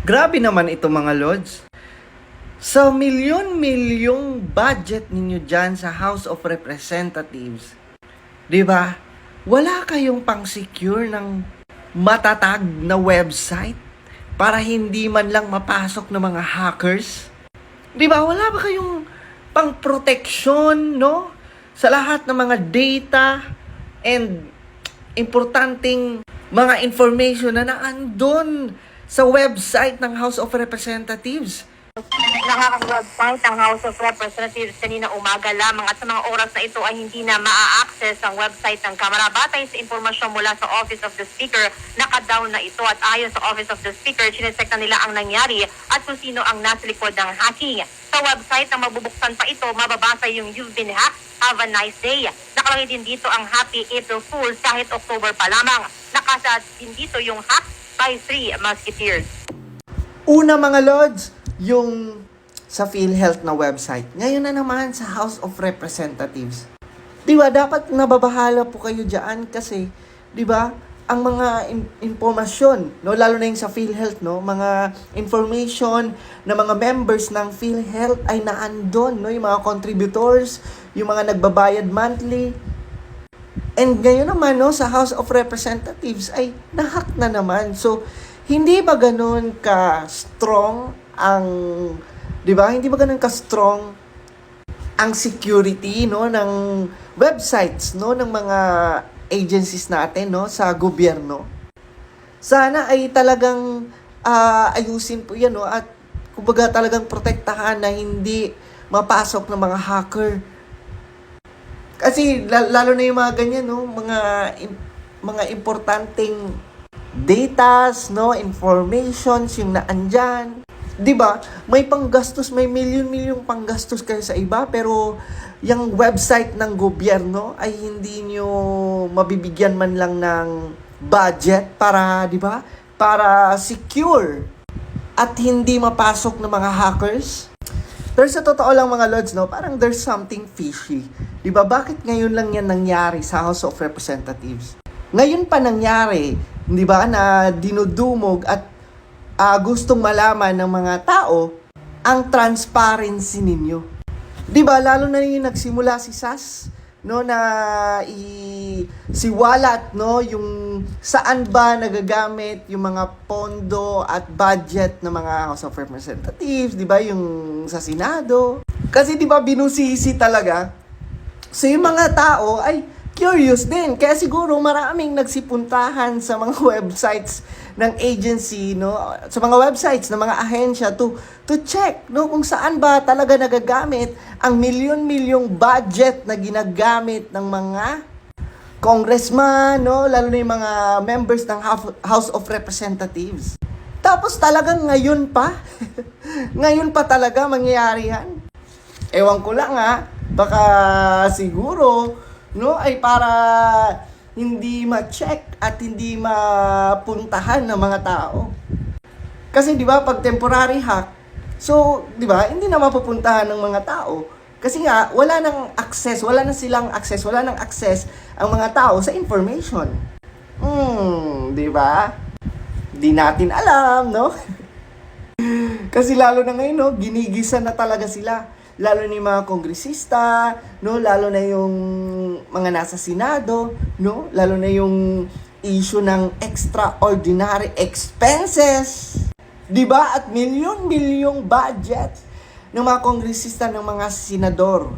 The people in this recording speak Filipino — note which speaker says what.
Speaker 1: Grabe naman ito mga lords. Sa milyon-milyong budget ninyo dyan sa House of Representatives, di ba? Wala kayong pang-secure ng matatag na website para hindi man lang mapasok ng mga hackers? Di ba? Wala ba kayong pang-proteksyon, no? Sa lahat ng mga data and importanteng mga information na naandun sa website ng House of Representatives.
Speaker 2: Nakaka-website ang House of Representatives kanina umaga lamang at sa mga oras na ito ay hindi na maa-access ang website ng Kamara. Batay sa impormasyon mula sa Office of the Speaker, naka-down na ito at ayon sa Office of the Speaker, sinesek na nila ang nangyari at kung sino ang nasa likod ng hacking. Sa website na mabubuksan pa ito, mababasa yung You've been hacked, have a nice day. Nakalagay din dito ang Happy April Fools kahit October pa lamang. Nakasa din dito yung hack by Three Musketeers.
Speaker 1: Una mga lords, yung sa PhilHealth na website. Ngayon na naman sa House of Representatives. Di ba, dapat nababahala po kayo dyan kasi, di ba, ang mga in- impormasyon, no, lalo na yung sa PhilHealth, no, mga information na mga members ng PhilHealth ay naandon, no, yung mga contributors, yung mga nagbabayad monthly, And ngayon naman, no, sa House of Representatives ay nahack na naman. So, hindi ba ganun ka-strong ang, di ba? Hindi ba ganun ka-strong ang security, no, ng websites, no, ng mga agencies natin, no, sa gobyerno? Sana ay talagang ah, ayusin po yan, no, at kumbaga talagang protektahan na hindi mapasok ng mga hacker kasi la- lalo na yung mga ganyan, no, mga mga importanteng datas, no, informations yung naandyan. 'Di ba? May panggastos, may milyon-milyon panggastos kayo sa iba pero yung website ng gobyerno ay hindi nyo mabibigyan man lang ng budget para, 'di ba? Para secure at hindi mapasok ng mga hackers. Pero sa totoo lang mga lords, no, parang there's something fishy. 'Di ba? Bakit ngayon lang 'yan nangyari sa House of Representatives? Ngayon pa nangyari, 'di ba, na dinudumog at ah, gustong malaman ng mga tao ang transparency ninyo. 'Di ba? Lalo na yung nagsimula si SAS no na i siwalat no yung saan ba nagagamit yung mga pondo at budget ng mga House of Representatives, 'di ba? Yung sa Senado. Kasi 'di ba binusisi talaga So yung mga tao ay curious din. Kaya siguro maraming nagsipuntahan sa mga websites ng agency, no? Sa mga websites ng mga ahensya to to check, no, kung saan ba talaga nagagamit ang milyon-milyong budget na ginagamit ng mga congressman, no, lalo na yung mga members ng Hou- House of Representatives. Tapos talagang ngayon pa, ngayon pa talaga mangyayari yan. Ewan ko lang ha, baka siguro, no, ay para hindi ma-check at hindi mapuntahan ng mga tao. Kasi 'di ba pag temporary hack, so 'di ba, hindi na mapupuntahan ng mga tao. Kasi nga wala nang access, wala na silang access, wala nang access ang mga tao sa information. Hmm, 'di ba? Di natin alam, no? Kasi lalo na ngayon, no, ginigisa na talaga sila. Lalo na yung mga kongresista, no, lalo na yung mga nasa Senado, no, lalo na yung issue ng extraordinary expenses. 'Di ba? At milyon-milyong budget ng mga kongresista ng mga senador.